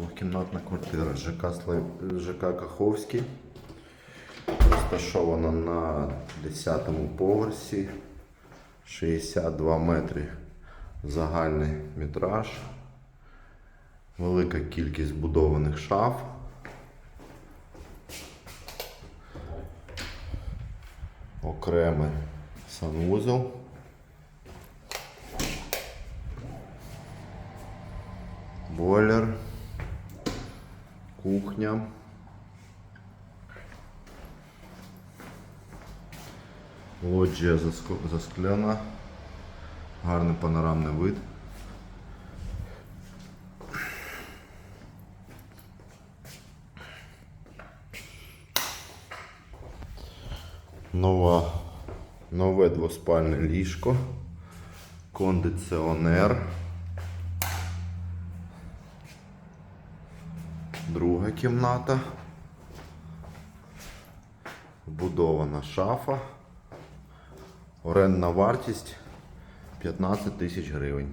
Двохкімнатна квартира ЖК, Слав- ЖК Каховський. Розташована на 10 му поверсі. 62 метри загальний метраж. Велика кількість будованих шаф. Окремий санвузол. Бойлер. Кухня. Лоджія заск- заскляна. Гарний панорамний вид. Нова, нове двоспальне ліжко. Кондиціонер. Кімната. Вбудована шафа. Орендна вартість 15 тисяч гривень.